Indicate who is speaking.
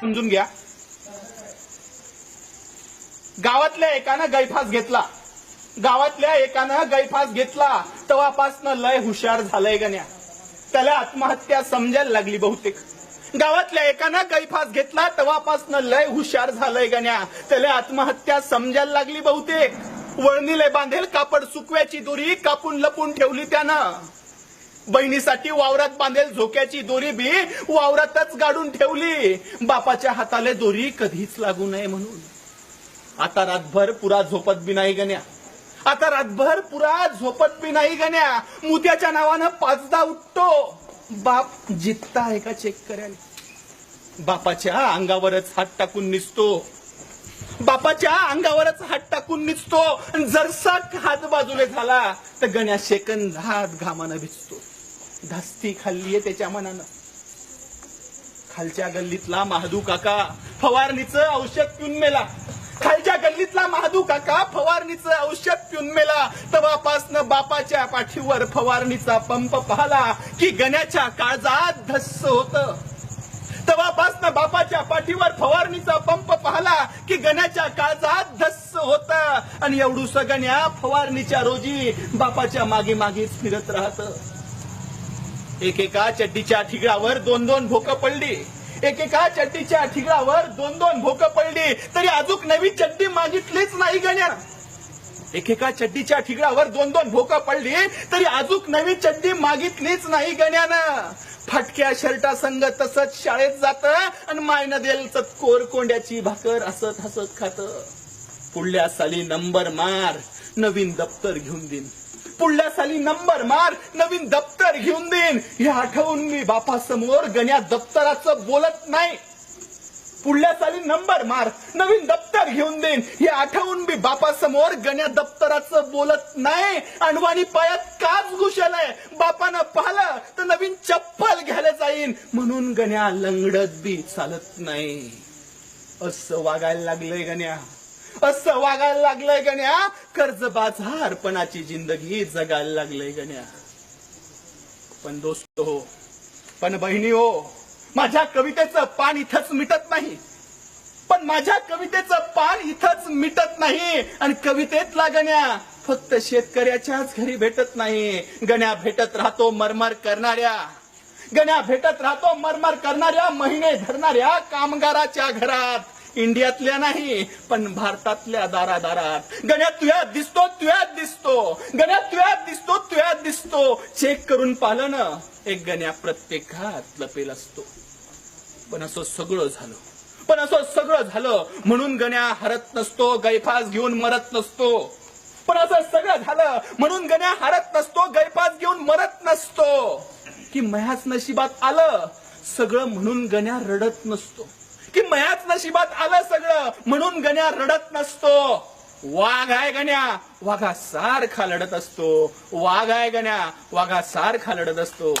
Speaker 1: समजून घ्या. गावातल्या एकानं गैफास घेतला. गावातल्या एकानं गैफास घेतला. तेव्हापासनं लय हुशार झालंय गण्या. त्याला आत्महत्या समजायला लागली बहुतेक. गावातल्या एकानं गैफास घेतला. तेव्हापासनं लय हुशार झालंय गण्या. त्याला आत्महत्या समजायला लागली बहुतेक. वळणीले बांधेल कापड सुकव्याची दोरी कापून लपून ठेवली त्यानं. बहिणीसाठी वावरात बांधेल झोक्याची दोरी बी वावरातच गाडून ठेवली. बापाच्या हाताले दोरी कधीच लागू नये म्हणून. आता रातभर पुरा झोपत बी नाही गण्या. आता रातभर पुरा झोपत बी नाही गण्या. मुत्याच्या नावानं पाचदा उठतो. बाप जित्ता आहे का चेक करायला? बापाच्या अंगावरच हात टाकून निसतो. बापाच्या अंगावरच हात टाकून निसतो. जरसा हात बाजूने झाला तर गण्या सेकंद हात घामानं भिजतो. धास्ती खाल्लीये त्याच्या मनानं. खालच्या गल्लीतला महादू काका फवारणीचं औषध पिऊन मेला. खालच्या गल्लीतला महादू काका फवारणीचं औषध पिऊन मेला. तवापासनं बापाच्या पाठीवर फवारणीचा पंप पाहला की गण्याच्या काळजात धस्स होत. तवापासनं बापाच्या पाठीवर फवारणीचा पंप पाहला की गण्याच्या काळजात धस्स होत. आणि एवढूस गण्या फवारणीच्या रोजी बापाच्या मागे मागेच फिरत राहतं. एकेका चड्डीच्या ठिगळावर दोन दोन भोकं पडली. एकेका चड्डीच्या ठिगळावर दोन दोन भोकं पडली. तरी अजून नवी चड्डी मागितलीच नाही गण्या. एकेका चड्डीच्या ठिगळावर दोन दोन भोकं पडली. तरी अजून नवी चड्डी मागितलीच नाही गण्यानं. फाटक्या शर्टा संग तसंच शाळेत जात आणि मायनं देल कोर कोंड्याची भाकर हसत हसत खात. पुढल्या साली नंबर मार. नवीन दप्तर घेऊन देईन पुढल्या साली नंबर मार नवीन दप्तर घेऊन देईन. हे आठवून मी बापासमोर गण्या दप्तराचं बोलत नाही. पुढल्या साली नंबर मार नवीन दप्तर घेऊन देईन. हे आठवून मी बापासमोर गण्या दप्तराचं बोलत नाही. अणवाणी पायात काच घुसलाय. बापानं पाहिलं तर नवीन चप्पल घ्यायला जाईन. म्हणून गण्या लंगडत बी चालत नाही. असं वागायला लागलंय गण्या. असं वागायला लागलंय गण्या कर्जबाजारपणाची जिंदगी जगायला लागलंय गण्या पण दोस्त हो पण बहिणी हो माझ्या कवितेचं पान इथंच मिटत नाही. पण माझ्या कवितेचं पान इथंच मिटत नाही. आणि कवितेतला गण्या फक्त शेतकऱ्याच्याच घरी भेटत नाही. गण्या भेटत राहतो मरमर करणाऱ्या. गण्या भेटत राहतो मरमर करणाऱ्या महिने धरणाऱ्या कामगाराच्या घरात. इंडियातल्या नाही पण भारतातल्या दारादारात. गण्या तुयात दिसतो तुयात दिसतो. गण्या तुयात दिसतो तुयात दिसतो. चेक करून पालन ना एक गण्या प्रत्येकात लपेल असतो. पण असं सगळं झालं. पण असं सगळं झालं म्हणून गण्या हरत नसतो गैफास घेऊन मरत नसतो. पण असं सगळं झालं म्हणून गण्या हरत नसतो गैफास घेऊन मरत नसतो. की मयाच नशिबात आलं सगळं म्हणून गण्या रडत नसतो. की मयाच नशिबात आलं सगळं म्हणून गण्या रडत नसतो. वाघ आहे गण्या वाघा सारखा लढत असतो. वाघ आहे गण्या वाघा सारखा लढत असतो.